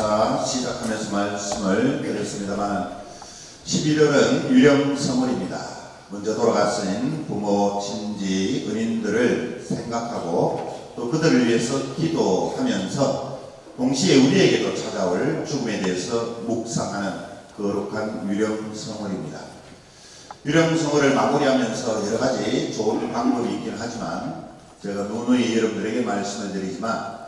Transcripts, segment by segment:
인사 시작하면서 말씀을 드렸습니다만 11월은 유령성월입니다. 먼저 돌아가신 부모, 친지, 은인들을 생각하고 또 그들을 위해서 기도하면서 동시에 우리에게도 찾아올 죽음에 대해서 묵상하는 거룩한 유령성월입니다. 유령성월을 마무리하면서 여러 가지 좋은 방법이 있긴 하지만 제가 누누이 여러분들에게 말씀을 드리지만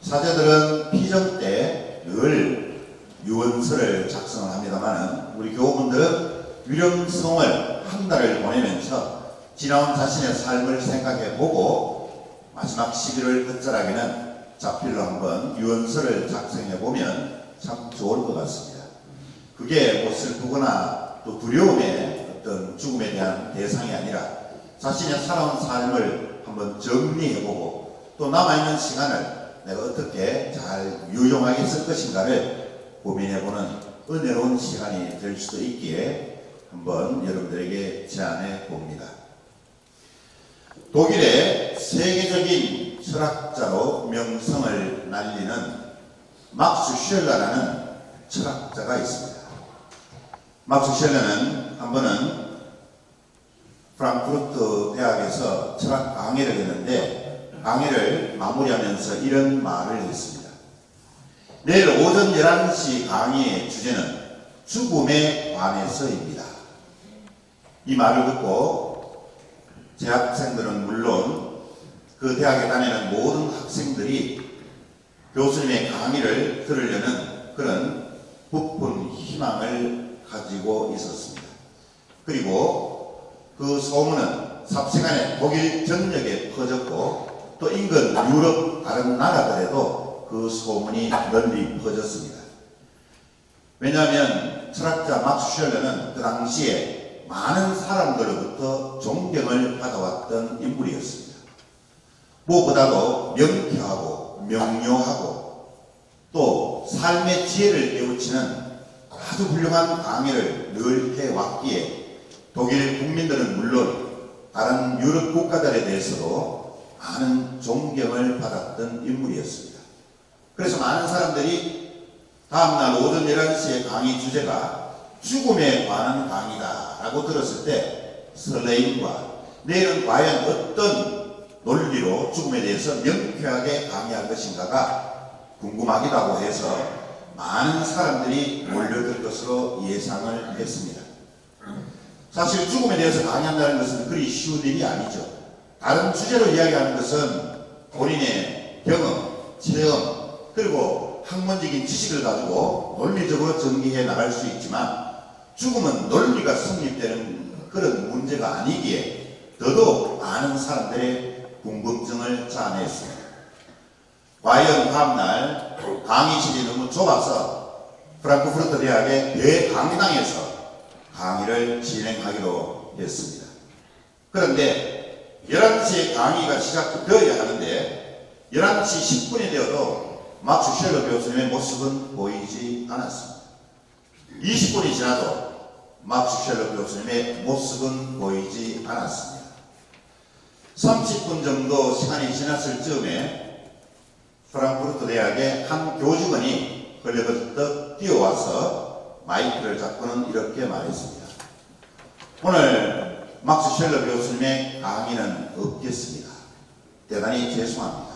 사제들은 피정 때 늘 유언서를 작성을 합니다만은 우리 교우분들은 유령성을 한 달을 보내면서 지나온 자신의 삶을 생각해 보고 마지막 11월 끝자락에는 자필로 한번 유언서를 작성해 보면 참 좋을 것 같습니다. 그게 뭐 슬프거나 또 두려움의 어떤 죽음에 대한 대상이 아니라 자신의 살아온 삶을 한번 정리해보고 또 남아있는 시간을 내가 어떻게 잘 유용하게 쓸 것인가를 고민해보는 은혜로운 시간이 될 수도 있기에 한번 여러분들에게 제안해 봅니다. 독일의 세계적인 철학자로 명성을 날리는 막스 쉘러라는 철학자가 있습니다. 막스 쉘러는 한 번은 프랑크푸르트 대학에서 철학 강의를 했는데 강의를 마무리하면서 이런 말을 했습니다. 내일 오전 11시 강의의 주제는 죽음에 관해서입니다. 이 말을 듣고 재학생들은 물론 그 대학에 다니는 모든 학생들이 교수님의 강의를 들으려는 그런 부푼 희망을 가지고 있었습니다. 그리고 그 소문은 삽시간에 독일 전역에 퍼졌고 또 인근 유럽 다른 나라들에도 그 소문이 널리 퍼졌습니다. 왜냐하면 철학자 막스 쉘러는 그 당시에 많은 사람들로부터 존경을 받아왔던 인물이었습니다. 무엇보다도 명쾌하고 명료하고 또 삶의 지혜를 깨우치는 아주 훌륭한 강의를 늘 해왔기에 독일 국민들은 물론 다른 유럽 국가들에 대해서도 많은 존경을 받았던 인물이었습니다. 그래서 많은 사람들이 다음날 오전 11시에 강의 주제가 죽음에 관한 강의다 라고 들었을 때 설레임과 내일은 과연 어떤 논리로 죽음에 대해서 명쾌하게 강의할 것인가가 궁금하기도 하고 해서 많은 사람들이 몰려들 것으로 예상을 했습니다. 사실 죽음에 대해서 강의한다는 것은 그리 쉬운 일이 아니죠. 다른 주제로 이야기하는 것은 본인의 경험, 체험, 그리고 학문적인 지식을 가지고 논리적으로 전개해 나갈 수 있지만 죽음은 논리가 성립되는 그런 문제가 아니기에 더더욱 많은 사람들의 궁금증을 자아냈습니다. 과연 다음날 강의실이 너무 좁아서 프랑크푸르트 대학의 대강당에서 강의를 진행하기로 했습니다. 그런데 11시에 강의가 시작되어야 하는데 11시 10분이 되어도 막스 쉘러 교수님의 모습은 보이지 않았습니다. 20분이 지나도 막스 쉘러 교수님의 모습은 보이지 않았습니다. 30분 정도 시간이 지났을 즈음에 프랑크푸르트 대학의 한 교직원이 걸려들떡 뛰어와서 마이크를 잡고는 이렇게 말했습니다. 오늘 막스 쉘러 교수님의 강의는 없겠습니다. 대단히 죄송합니다.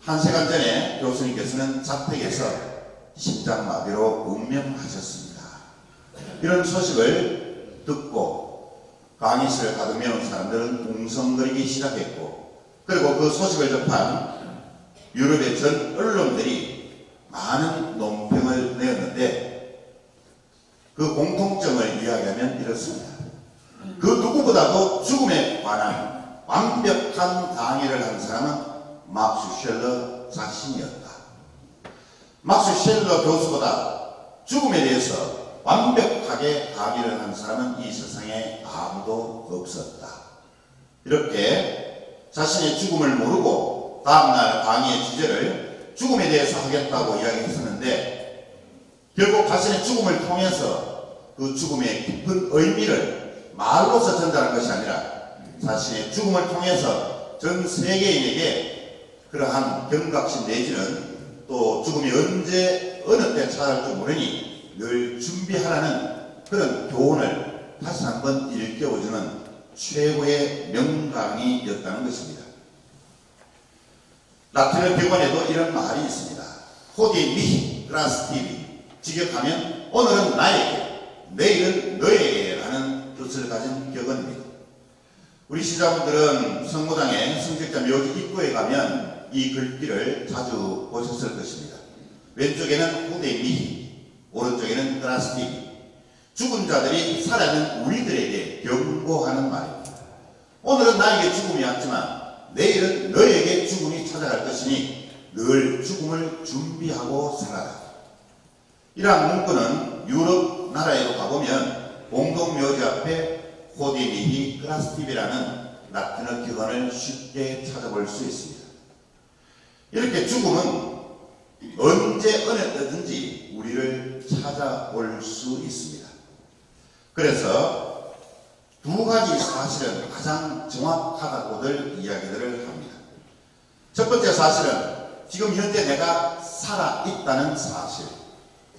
한 시간 전에 교수님께서는 자택에서 심장마비로 운명하셨습니다. 이런 소식을 듣고 강의실을 가득 메운 사람들은 웅성거리기 시작했고 그리고 그 소식을 접한 유럽의 전 언론들이 많은 논평을 내었는데 그 공통점을 이야기하면 이렇습니다. 그 누구보다도 죽음에 관한 완벽한 강의를 한 사람은 막스 쉘러 자신이었다. 막스 쉘러 교수보다 죽음에 대해서 완벽하게 강의를 한 사람은 이 세상에 아무도 없었다. 이렇게 자신의 죽음을 모르고 다음날 강의의 주제를 죽음에 대해서 하겠다고 이야기했었는데 결국 자신의 죽음을 통해서 그 죽음의 깊은 의미를 말로서 전달한 것이 아니라 자신의 죽음을 통해서 전 세계인에게 그러한 경각심 내지는 또 죽음이 언제 어느 때 찾아올 줄 모르니 늘 준비하라는 그런 교훈을 다시 한번 일깨워주는 최고의 명강이었다는 것입니다. 라틴어 격언에도 이런 말이 있습니다. 호디 미히 그라스티비 직역하면 오늘은 나에게 내일은 너에게라는 뜻을 가진 격언입니다. 우리 시자분들은 성모당의 성직자 묘지 입구에 가면 이 글귀를 자주 보셨을 것입니다. 왼쪽에는 후대 미히, 오른쪽에는 그라스티비. 죽은 자들이 살아있는 우리들에게 경고하는 말입니다. 오늘은 나에게 죽음이 왔지만 내일은 너에게 죽음이 찾아갈 것이니 늘 죽음을 준비하고 살아라. 이러한 문구는 유럽 나라에도 가보면 공동묘지 앞에 호디미히 그라스티비라는 라틴어 기관을 쉽게 찾아볼 수 있습니다. 이렇게 죽음은 언제 어느 때든지 우리를 찾아올 수 있습니다. 그래서 두 가지 사실은 가장 정확하다고들 이야기들을 합니다. 첫 번째 사실은 지금 현재 내가 살아 있다는 사실.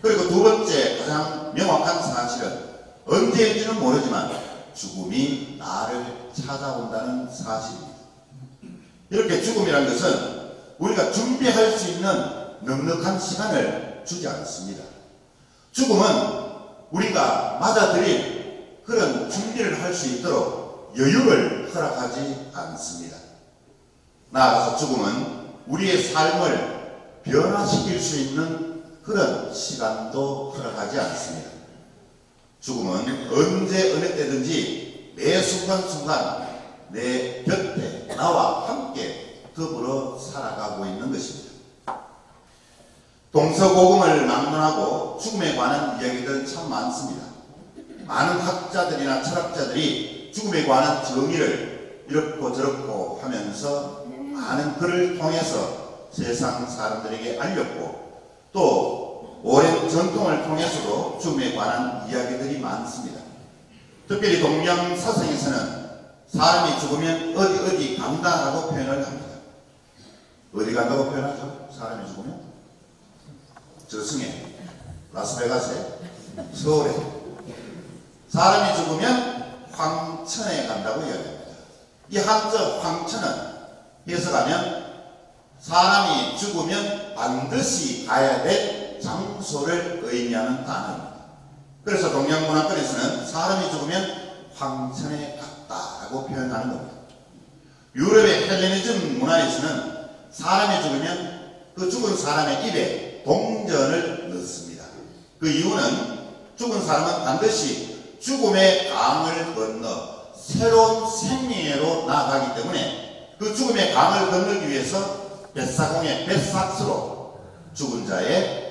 그리고 두 번째 가장 명확한 사실은 언제인지는 모르지만 죽음이 나를 찾아온다는 사실입니다. 이렇게 죽음이란 것은 우리가 준비할 수 있는 넉넉한 시간을 주지 않습니다. 죽음은 우리가 맞아들일 그런 준비를 할 수 있도록 여유를 허락하지 않습니다. 나아가서 죽음은 우리의 삶을 변화시킬 수 있는 그런 시간도 허락하지 않습니다. 죽음은 언제 어느 때든지 매 순간순간 내 곁에 나와 함께 더불어 살아가고 있는 것입니다. 동서고금을 막론하고 죽음에 관한 이야기들은 참 많습니다. 많은 학자들이나 철학자들이 죽음에 관한 정의를 이렇고 저렇고 하면서 많은 글을 통해서 세상 사람들에게 알렸고 또 오랜 전통을 통해서도 죽음에 관한 이야기들이 많습니다. 특별히 동양 사상에서는 사람이 죽으면 어디 어디 간다라고 표현을 합니다. 어디 간다고 표현하죠? 사람이 죽으면? 저승에, 라스베가스에, 서울에. 사람이 죽으면 황천에 간다고 이야기합니다. 이 한자 황천은 해석하면 사람이 죽으면 반드시 가야 될 장소를 의미하는 단어입니다. 그래서 동양문화권에서는 사람이 죽으면 황천에 갔다라고 표현하는 겁니다. 유럽의 헬레니즘 문화에서는 사람이 죽으면 그 죽은 사람의 입에 동전을 넣습니다. 그 이유는 죽은 사람은 반드시 죽음의 강을 건너 새로운 생명으로 나아가기 때문에 그 죽음의 강을 건너기 위해서 뱃사공의 뱃삭스로 죽은 자의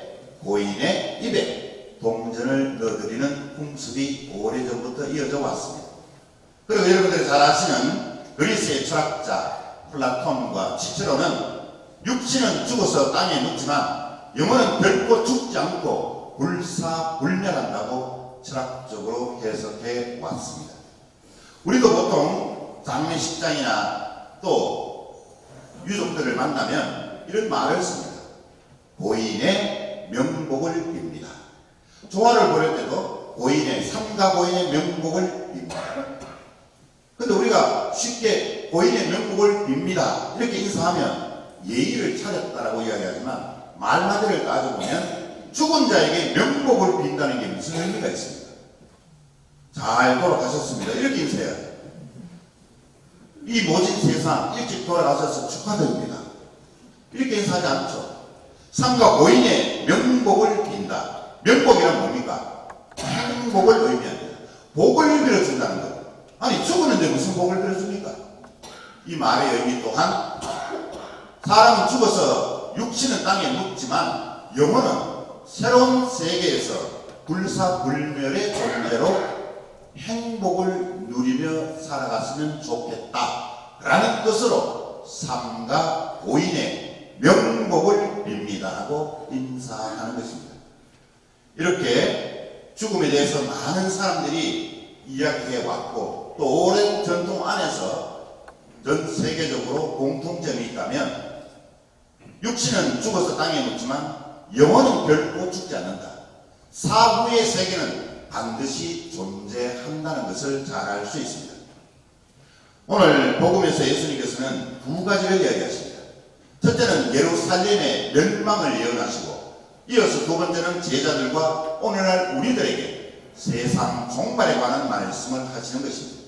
고인의 입에 동전을 넣어드리는 풍습이 오래전부터 이어져 왔습니다. 그리고 여러분들이 잘 아시는 그리스의 철학자 플라톤과 시체로는 육신은 죽어서 땅에 묻지만 영혼은 결코 죽지 않고 불사불멸한다고 철학적으로 해석해 왔습니다. 우리도 보통 장례식장이나 또 유족들을 만나면 이런 말을 씁니다. 고인의 명복을 빕니다. 조화를 보낼 때도 고인의 삼가 고인의 명복을 빕니다. 근데 우리가 쉽게 고인의 명복을 빕니다. 이렇게 인사하면 예의를 차렸다라고 이야기하지만 말 마디를 따져보면 죽은 자에게 명복을 빈다는 게 무슨 의미가 있습니까? 잘 돌아가셨습니다. 이렇게 인사해야 돼요. 이 모진 세상 일찍 돌아가셔서 축하드립니다. 이렇게 인사하지 않죠. 삼가 고인의 명복을 빈다. 명복이란 뭡니까? 행복을 의미합니다. 복을 빌어준다는 것. 아니 죽었는데 무슨 복을 빌어줍니까? 이 말의 의미 또한 사람은 죽어서 육신은 땅에 묵지만 영혼은 새로운 세계에서 불사불멸의 존재로 행복을 누리며 살아갔으면 좋겠다 라는 뜻으로 삼가 고인의 명복을 하고 인사하는 것입니다. 이렇게 죽음에 대해서 많은 사람들이 이야기해 왔고 또 오랜 전통 안에서 전 세계적으로 공통점이 있다면 육신은 죽어서 땅에 묻지만 영혼은 결코 죽지 않는다. 사후의 세계는 반드시 존재한다는 것을 잘 알 수 있습니다. 오늘 복음에서 예수님께서는 두 가지를 이야기하십니다. 첫째는 예루살렘의 멸망을 예언하시고 이어서 두 번째는 제자들과 오늘날 우리들에게 세상 종말에 관한 말씀을 하시는 것입니다.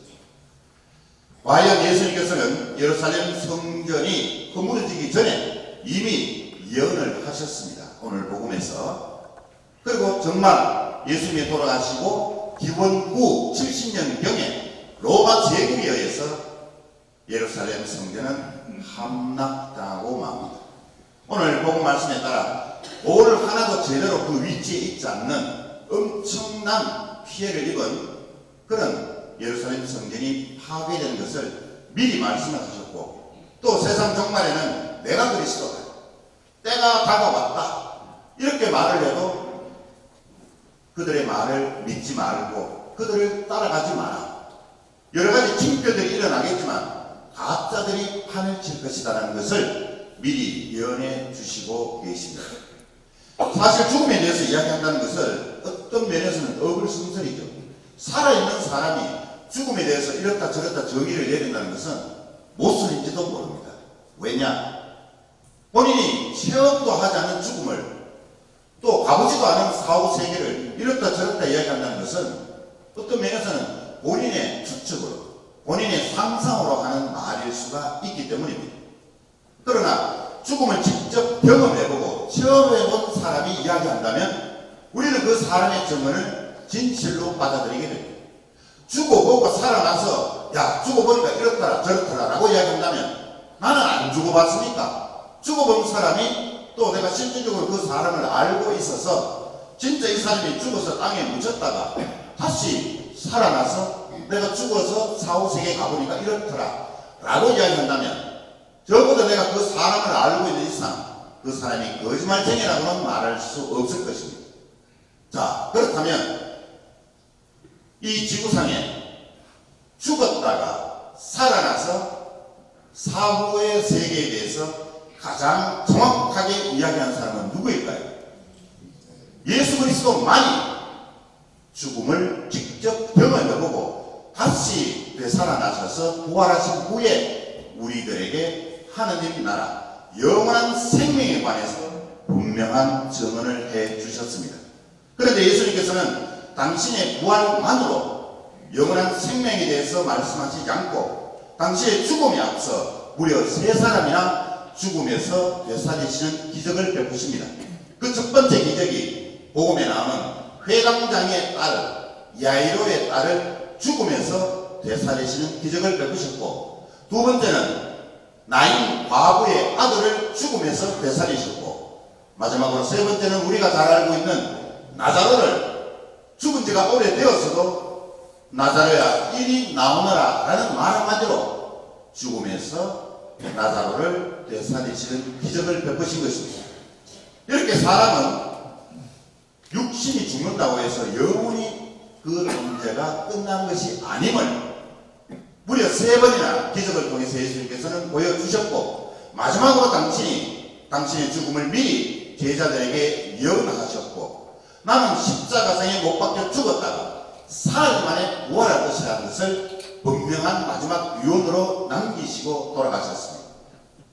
과연 예수님께서는 예루살렘 성전이 허물어지기 전에 이미 예언을 하셨습니다. 오늘 복음에서. 그리고 정말 예수님이 돌아가시고 기원후 70년경에 로마 제국에 의해서 예루살렘 성전은 함락당하고 맙니다. 오늘 복음 말씀에 따라 올 하나도 제대로 그 위치에 있지 않는 엄청난 피해를 입은 그런 예루살렘 성전이 파괴되는 것을 미리 말씀을 하셨고 또 세상 종말에는 내가 그리스도다. 때가 다가왔다. 이렇게 말을 해도 그들의 말을 믿지 말고 그들을 따라가지 마라. 여러 가지 징표들이 일어나겠지만 가짜들이 판을 칠 것이다라는 것을 미리 예언해 주시고 계십니다. 사실 죽음에 대해서 이야기한다는 것을 어떤 면에서는 어불성설이죠. 살아있는 사람이 죽음에 대해서 이렇다 저렇다 정의를 내린다는 것은 모순인지도 모릅니다. 왜냐? 본인이 체험도 하지 않은 죽음을 또 가보지도 않은 사후 세계를 이렇다 저렇다 이야기한다는 것은 어떤 면에서는 본인의 추측으로 본인의 상상으로 하는 말일 수가 있기 때문입니다. 그러나 죽음을 직접 경험해보고 체험해본 사람이 이야기한다면 우리는 그 사람의 증언을 진실로 받아들이게 됩니다. 죽어보고 살아나서 야 죽어보니까 이렇더라 저렇더라 라고 이야기한다면 나는 안 죽어봤으니까 죽어본 사람이 또 내가 실질적으로 그 사람을 알고 있어서 진짜 이 사람이 죽어서 땅에 묻혔다가 다시 살아나서 내가 죽어서 사후 세계에 가보니까 이렇더라 라고 이야기한다면 적어도 내가 그 사람을 알고 있는 이상 그 사람이 거짓말쟁이라고는 말할 수 없을 것입니다. 자 그렇다면 이 지구상에 죽었다가 살아나서 사후의 세계에 대해서 가장 정확하게 이야기한 사람은 누구일까요? 예수 그리스도만이 죽음을 직접 경험해보고 다시 되살아나셔서 부활하신 후에 우리들에게 하느님 나라 영원한 생명에 관해서 분명한 증언을 해 주셨습니다. 그런데 예수님께서는 당신의 부활만으로 영원한 생명에 대해서 말씀하시지 않고 당신의 죽음에 앞서 무려 세 사람이나 죽음에서 되살리시는 기적을 베푸십니다. 그 첫 번째 기적이 복음에 나오는 회당장의 딸 야이로의 딸을 죽음에서 되살리시는 기적을 베푸셨고 두 번째는 나인 과부의 아들을 죽음에서 되살리셨고 마지막으로 세 번째는 우리가 잘 알고 있는 나자로를 죽은 지가 오래되었어도 나자로야 이리 나오너라 라는 말 한마디로 죽음에서 나자로를 되살리시는 기적을 베푸신 것입니다. 이렇게 사람은 육신이 죽는다고 해서 영원히 그 존재가 끝난 것이 아님을 무려 세 번이나 기적을 통해서 예수님께서는 보여주셨고 마지막으로 당신이 당신의 죽음을 미리 제자들에게 예언하셨고 나는 십자가상에 못 박혀 죽었다가 사흘 만에 부활할 것이라는 것을 분명한 마지막 유언으로 남기시고 돌아가셨습니다.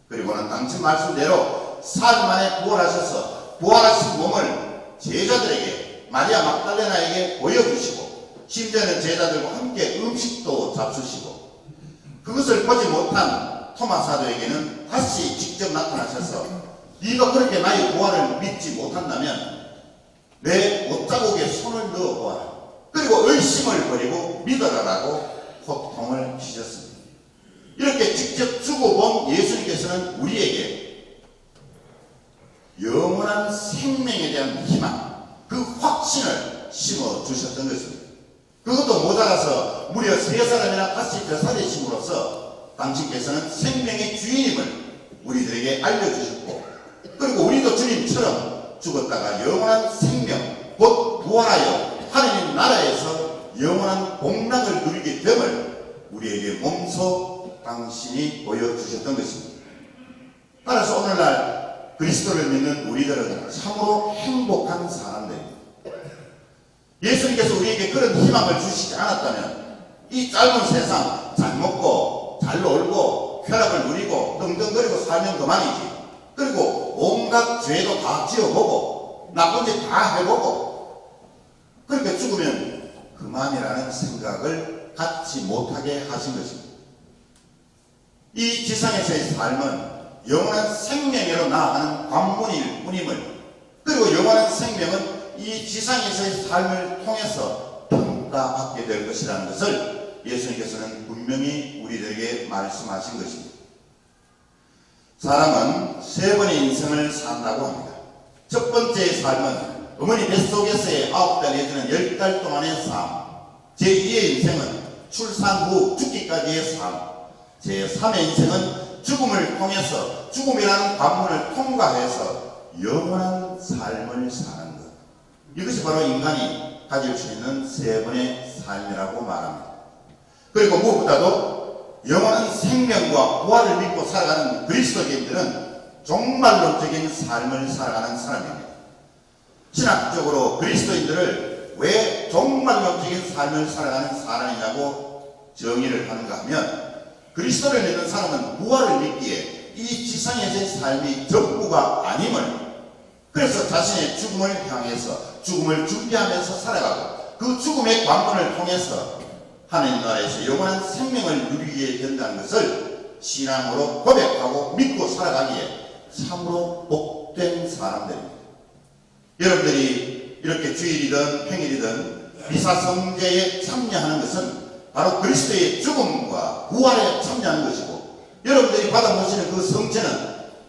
그리고는 당신 말씀대로 사흘 만에 부활하셔서 부활하신 몸을 제자들에게 마리아 막달레나에게 보여주시고 심지어는 제자들과 함께 음식도 잡수시고 그것을 보지 못한 토마 사도에게는 다시 직접 나타나셔서 네가 그렇게 나의 부활을 믿지 못한다면 내 옷자국에 손을 넣어보아라. 그리고 의심을 버리고 믿어라라고 호통을 치셨습니다. 이렇게 직접 죽어본 예수님께서는 우리에게 영원한 생명에 대한 주셨던 것입니다. 그것도 모자라서 무려 세 사람이나 다시 되살리심으로써 당신께서는 생명의 주인임을 우리들에게 알려주셨고, 그리고 우리도 주님처럼 죽었다가 영원한 생명, 곧 부활하여 하느님 나라에서 영원한 복락을 누리게 됨을 우리에게 몸소 당신이 보여주셨던 것입니다. 따라서 오늘날 그리스도를 믿는 우리들은 참으로 행복한 사람들입니다. 예수님께서 우리에게 그런 희망을 주시지 않았다면 이 짧은 세상 잘 먹고 잘 놀고 쾌락을 누리고 떵떵거리고 살면 그만이지. 그리고 온갖 죄도 다 지어보고 나쁜 짓 다 해보고 그렇게 죽으면 그만이라는 생각을 갖지 못하게 하신 것입니다. 이 지상에서의 삶은 영원한 생명으로 나아가는 관문일 뿐임을 그리고 영원한 생명은 이 지상에서의 삶을 통해서 평가받게 될 것이라는 것을 예수님께서는 분명히 우리들에게 말씀하신 것입니다. 사람은 세 번의 인생을 산다고 합니다. 첫 번째의 삶은 어머니 뱃속에서의 아홉 달 내지는 열달 동안의 삶. 제2의 인생은 출산 후 죽기까지의 삶. 제3의 인생은 죽음을 통해서 죽음이라는 관문을 통과해서 영원한 삶을 것. 이것이 바로 인간이 가질 수 있는 세 번의 삶이라고 말합니다. 그리고 무엇보다도 영원한 생명과 부활을 믿고 살아가는 그리스도인들은 종말론적인 삶을 살아가는 사람입니다. 신학적으로 그리스도인들을 왜 종말론적인 삶을 살아가는 사람이냐고 정의를 하는가 하면 그리스도를 믿는 사람은 부활을 믿기에 이 지상에서의 삶이 전부가 아님을 그래서 자신의 죽음을 향해서 죽음을 준비하면서 살아가고 그 죽음의 관문을 통해서 하나님 나라에서 영원한 생명을 누리게 된다는 것을 신앙으로 고백하고 믿고 살아가기에 참으로 복된 사람들입니다. 여러분들이 이렇게 주일이든 평일이든 미사성제에 참여하는 것은 바로 그리스도의 죽음과 부활에 참여하는 것이고 여러분들이 받아보시는 그 성체는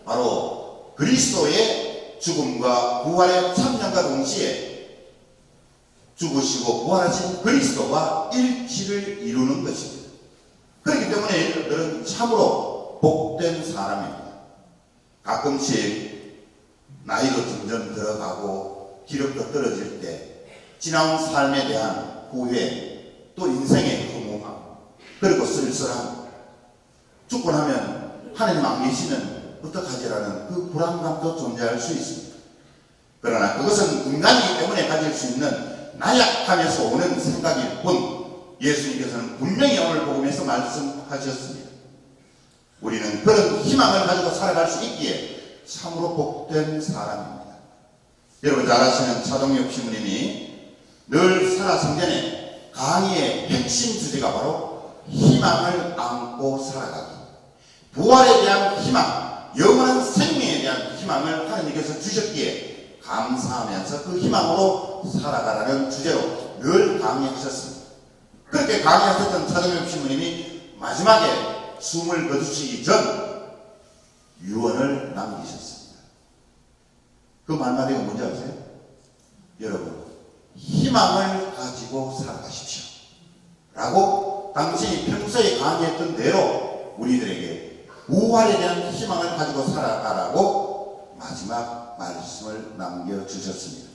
바로 그리스도의 죽음과 부활에 참여함과 동시에 죽으시고 부활하신 그리스도와 일치를 이루는 것입니다. 그렇기 때문에 여러분들은 참으로 복된 사람입니다. 가끔씩 나이도 점점 들어가고 기력도 떨어질 때 지나온 삶에 대한 후회 또 인생의 허무함 그리고 쓸쓸함 죽고 나면 하나님 안 계시면 어떡하지라는 그 불안감도 존재할 수 있습니다. 그러나 그것은 인간이기 때문에 가질 수 있는 나약함에서 오는 생각일 뿐 예수님께서는 분명히 오늘 복음에서 말씀하셨습니다. 우리는 그런 희망을 가지고 살아갈 수 있기에 참으로 복된 사람입니다. 여러분 잘 아시는 차동엽 신부님이 늘 살아성전의 강의의 핵심 주제가 바로 희망을 안고 살아가기. 부활에 대한 희망, 영원한 생명에 대한 희망을 하나님께서 주셨기에 감사하면서 그 희망으로 살아가라는 주제로 늘 강의하셨습니다. 그렇게 강의하셨던 차동엽 신부님이 마지막에 숨을 거두시기 전 유언을 남기셨습니다. 그 말마디가 뭔지 아세요? 여러분, 희망을 가지고 살아가십시오. 라고 당신이 평소에 강의했던 대로 우리들에게 부활에 희망을 가지고 살아가라고 마지막 말씀을 남겨주셨습니다.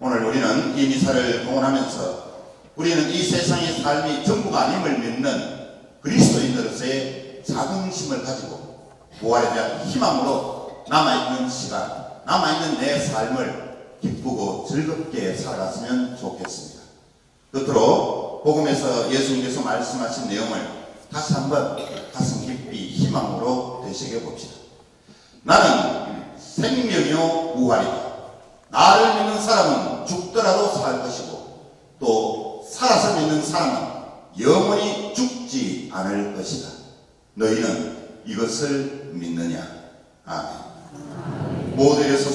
오늘 우리는 이 미사를 공헌하면서 우리는 이 세상의 삶이 전부가 아님을 믿는 그리스도인으로서의 자긍심을 가지고 부활에 대한 희망으로 남아있는 시간, 남아있는 내 삶을 기쁘고 즐겁게 살아갔으면 좋겠습니다. 끝으로 복음에서 예수님께서 말씀하신 내용을 다시 한번 가슴 깊이 희망으로 되새겨 봅시다. 나는 생명이요 부활이다. 나를 믿는 사람은 죽더라도 살 것이고 또 살아서 믿는 사람은 영원히 죽지 않을 것이다. 너희는 이것을 믿느냐? 아멘. 모두 일어서